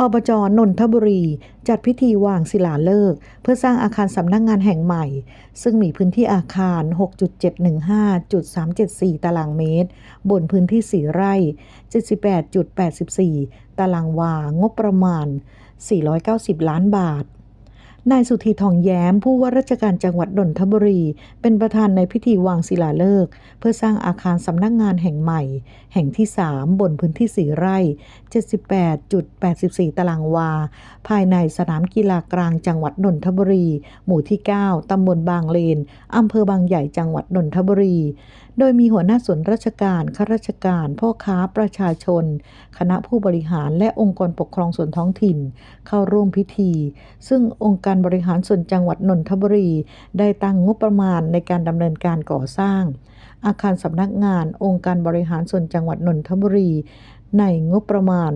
อบจนนทบุรี จัดพิธีวางศิลาฤกษ์เพื่อสร้างอาคารสำนักงานแห่งใหม่ ซึ่งมีพื้นที่อาคาร 6.715.374 ตารางเมตร บนพื้นที่ 4 ไร่ 78.84 ตารางวางบประมาณ 490 ล้านบาท นายสุธีทองแย้ม ผู้ว่าราชการจังหวัดนนทบุรี เป็นประธานในพิธีวางศิลาฤกษ์เพื่อสร้างอาคารสำนักงานแห่งใหม่ แห่งที่ 3 บนพื้นที่ 4 ไร่ 78.84 ตารางวา ภายในสนามกีฬากลางจังหวัดนนทบุรี หมู่ที่ 9 ตำบลบางเลนอำเภอบางใหญ่จังหวัดนนทบุรี โดยมีหัวหน้าส่วนราชการข้าราชการ พ่อค้าประชาชน คณะผู้บริหารและองค์กรปกครองส่วนท้องถิ่น เข้าร่วมพิธี ซึ่งองค์การการบริหารส่วนจังหวัดนนทบุรี ได้ตั้งงบประมาณในการดำเนินการก่อสร้าง อาคารสำนักงานองค์การบริหารส่วนจังหวัดนนทบุรี ในงบประมาณ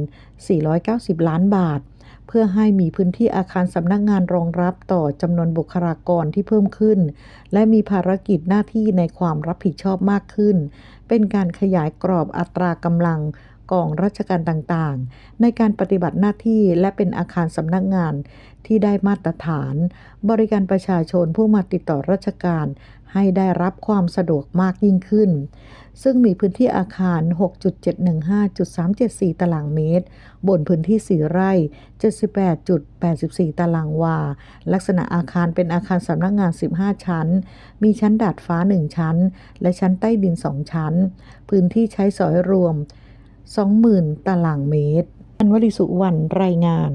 490 ล้านบาท เพื่อให้มีพื้นที่อาคารสำนักงานรองรับต่อจำนวนบุคลากรที่เพิ่มขึ้น และมีภารกิจหน้าที่ในความรับผิดชอบมากขึ้น เป็นการขยายกรอบอัตรากำลัง กองราชการต่างๆ ในการปฏิบัติหน้าที่และเป็นอาคารสำนักงานที่ได้มาตรฐาน บริการประชาชนผู้มาติดต่อราชการ ให้ได้รับความสะดวกมากยิ่งขึ้น ซึ่งมีพื้นที่อาคาร 6.715.374 ตารางเมตร บนพื้นที่ 4 ไร่ 78.84 ตารางวา ลักษณะอาคารเป็นอาคารสำนักงาน 15 ชั้น มีชั้นดาดฟ้า 1 ชั้น และชั้นใต้ดิน 2 ชั้น พื้นที่ใช้สอยรวม 20,000 ตารางเมตร อันวลิสุวรรณรายงาน